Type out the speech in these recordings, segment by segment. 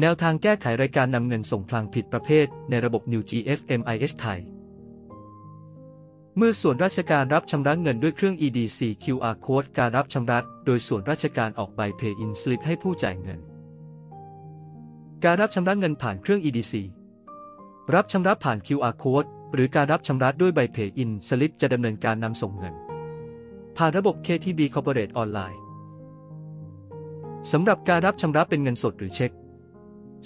แนวทางแก้ไขรายการนำเงินส่งพลังผิดประเภทในระบบ New GFMIS ไทย เมื่อส่วนราชการรับชำระเงินด้วยเครื่อง EDC QR Code การรับชำระโดยส่วนราชการออกใบ Pay in Slip ให้ผู้จ่ายเงิน การรับชำระเงินผ่านเครื่อง EDC รับชำระผ่าน QR Code หรือการรับชำระด้วยใบ Pay in Slip จะดำเนินการนำส่งเงิน ผ่านระบบ KTB Corporate Online สำหรับการรับชำระเป็นเงินสดหรือเช็ค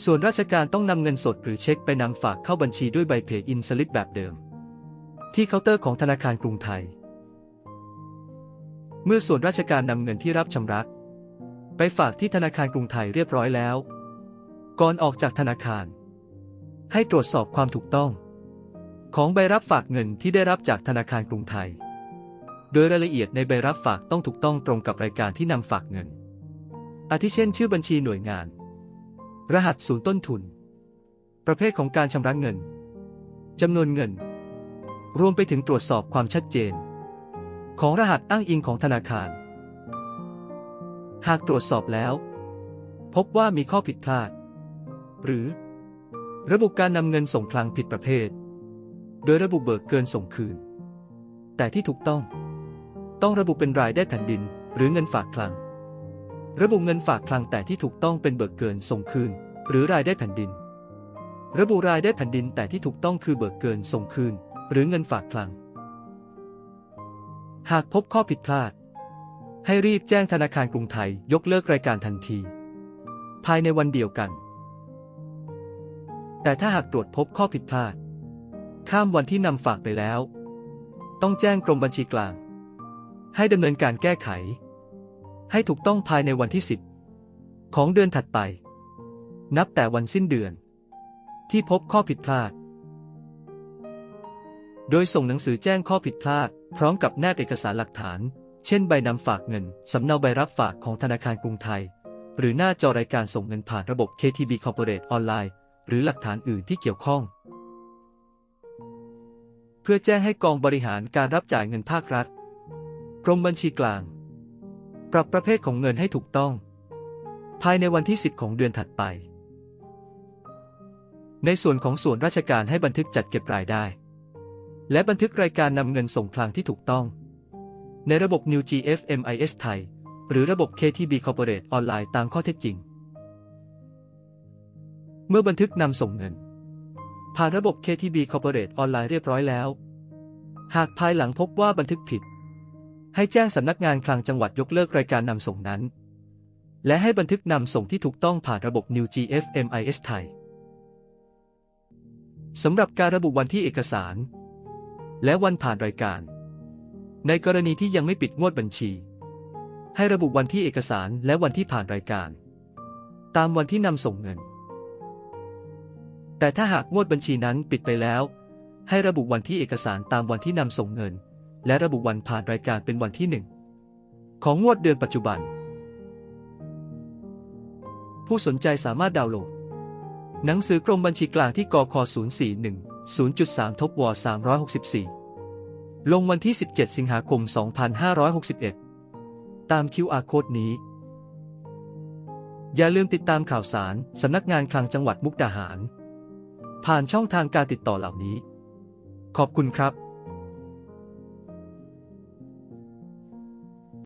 ส่วนราชการต้องนำเงินสดหรือเช็คไปนำฝากเข้าบัญชีด้วยใบเพย์อินสลิปแบบเดิม ที่เคาน์เตอร์ของธนาคารกรุงไทย เมื่อส่วนราชการนำเงินที่รับชำระไปฝากที่ธนาคารกรุงไทยเรียบร้อยแล้ว ก่อนออกจากธนาคาร ให้ตรวจสอบความถูกต้อง ของใบรับฝากเงินที่ได้รับจากธนาคารกรุงไทย โดยรายละเอียดในใบรับฝากต้องถูกต้องตรงกับรายการที่นำฝากเงิน อาทิเช่น ชื่อบัญชีหน่วยงาน รหัสศูนย์ต้นทุน ประเภทของการชำระเงินจำนวนเงิน รวมไปถึงตรวจสอบความชัดเจน ของรหัสอ้างอิงของธนาคาร หากตรวจสอบแล้ว พบว่ามีข้อผิดพลาด หรือ ระบุการนำเงินส่งพลังผิดประเภท โดยระบุเบิกเกินส่งคืน แต่ที่ถูกต้อง ต้องระบุเป็นรายได้แผ่นดิน หรือเงินฝากคลัง ระบุเงินฝากคลังแต่ที่ถูกต้องเป็นเบิกเกินส่งคืน หรือรายได้แผ่นดิน ระบุรายได้แผ่นดินแต่ที่ถูกต้องคือเบิกเกินส่งคืน หรือเงินฝากคลัง หากพบข้อผิดพลาด ให้รีบแจ้งธนาคารกรุงไทยยกเลิกรายการทันที ภายในวันเดียวกัน แต่ถ้าหากตรวจพบข้อผิดพลาด ข้ามวันที่นำฝากไปแล้ว ต้องแจ้งกรมบัญชีกลาง ให้ดำเนินการแก้ไข ให้ถูกต้องภายในวันที่ 10 ของเดือนถัดไป นับแต่วันสิ้นเดือน ที่พบข้อผิดพลาด โดยส่งหนังสือแจ้งข้อผิดพลาด พร้อมกับแนบเอกสารหลักฐาน เช่นใบนำฝากเงิน สำเนาใบรับฝากของธนาคารกรุงไทย หรือหน้าจอรายการส่งเงินผ่านระบบ KTB Corporate ออนไลน์หรือหลักฐานอื่นที่เกี่ยวข้อง เพื่อแจ้งให้กองบริหารการรับจ่ายเงินภาครัฐกรมบัญชีกลาง รับประเภทของเงินให้ถูกต้อง ภายในวันที่ 10 ของเดือนถัดไป ในส่วนของส่วนราชการให้บันทึกจัดเก็บรายได้ และบันทึกรายการนำเงินส่งพลังที่ถูกต้อง ในระบบ New GFMIS ไทย หรือระบบ KTB Corporate ออนไลน์ตามข้อเท็จจริง เมื่อบันทึกนำส่งเงิน ผ่านระบบ KTB Corporate ออนไลน์เรียบร้อยแล้ว หากภายหลังพบว่าบันทึกผิด ให้แจ้งสำนักงานคลังจังหวัดยกเลิกรายการนำส่งนั้น และให้บันทึกนำส่งที่ถูกต้องผ่านระบบ New GFMIS ไทยสำหรับการระบุวันที่เอกสาร และวันผ่านรายการ ในกรณีที่ยังไม่ปิดงวดบัญชี ให้ระบุวันที่เอกสารและวันที่ผ่านรายการ ตามวันที่นำส่งเงิน แต่ถ้าหากงวดบัญชีนั้นปิดไปแล้ว ให้ระบุวันที่เอกสารตามวันที่นำส่งเงิน และระบุวันผ่านรายการเป็นวันที่หนึ่งของงวดเดือนปัจจุบัน ผู้สนใจสามารถดาวน์โหลด หนังสือกรมบัญชีกลางที่กค041 0.3ทบว364 ลงวันที่ 17 สิงหาคม 2561 ตาม QR Code นี้ อย่าลืมติดตามข่าวสาร สำนักงานคลังจังหวัดมุกดาหาร ผ่านช่องทางการติดต่อเหล่านี้ ขอบคุณครับ